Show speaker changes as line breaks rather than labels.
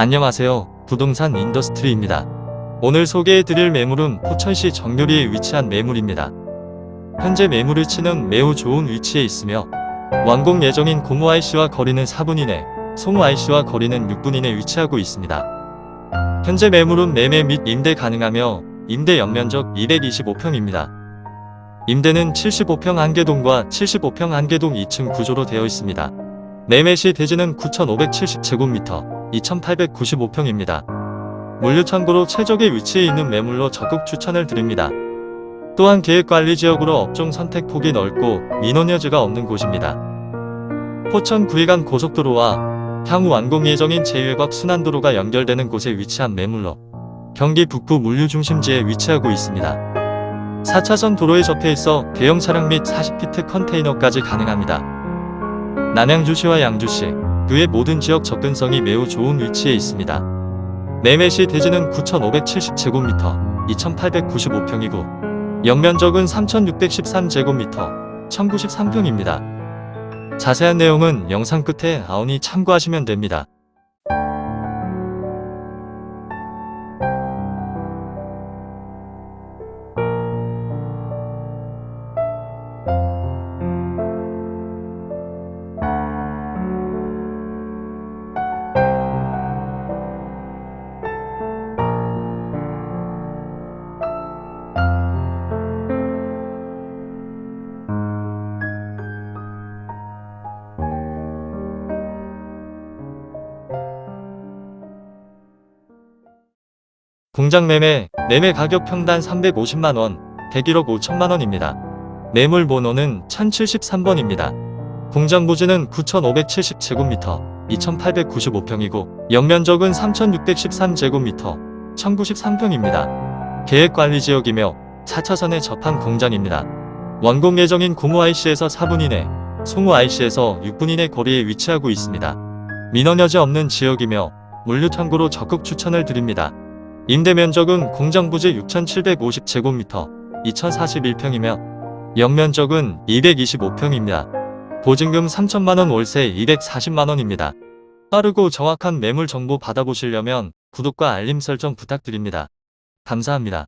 안녕하세요. 부동산 인더스트리입니다. 오늘 소개해드릴 매물은 포천시 정교리에 위치한 매물입니다. 현재 매물을 치는 매우 좋은 위치에 있으며 완공 예정인 고모 IC와 거리는 4분 이내, 송우 IC와 거리는 6분 이내 위치하고 있습니다. 현재 매물은 매매 및 임대 가능하며 임대 연면적 225평입니다. 임대는 75평 한개동과 75평 한개동 2층 구조로 되어 있습니다. 매매 시 대지는 9,570제곱미터, 2,895평입니다. 물류 창고로 최적의 위치에 있는 매물로 적극 추천을 드립니다. 또한 계획관리지역으로 업종 선택 폭이 넓고 민원 여지가 없는 곳입니다. 포천 구이간 고속도로와 향후 완공 예정인 제1곽 순환도로가 연결되는 곳에 위치한 매물로 경기 북부 물류 중심지에 위치하고 있습니다. 4차선 도로에 접해 있어 대형 차량 및 40피트 컨테이너까지 가능합니다. 남양주시와 양주시, 그의 모든 지역 접근성이 매우 좋은 위치에 있습니다. 매매 시 대지는 9,570제곱미터, 2,895평이고 연면적은 3,613제곱미터, 1,093평입니다. 자세한 내용은 영상 끝에 아오니 참고하시면 됩니다. 공장 매매, 매매 가격 평단 350만원, 101억 5천만원입니다. 매물 번호는 1073번입니다. 공장 부지는 9,570제곱미터, 2,895평이고, 연면적은 3,613제곱미터, 1,093평입니다. 계획관리지역이며 4차선에 접한 공장입니다. 완공 예정인 고무 IC에서 4분 이내, 송우 IC에서 6분 이내 거리에 위치하고 있습니다. 민원 여지 없는 지역이며 물류 창고로 적극 추천을 드립니다. 임대 면적은 공장 부지 6,750제곱미터, 2,041평이며 연면적은 225평입니다. 보증금 3천만원 월세 240만원입니다. 빠르고 정확한 매물 정보 받아보시려면 구독과 알림 설정 부탁드립니다. 감사합니다.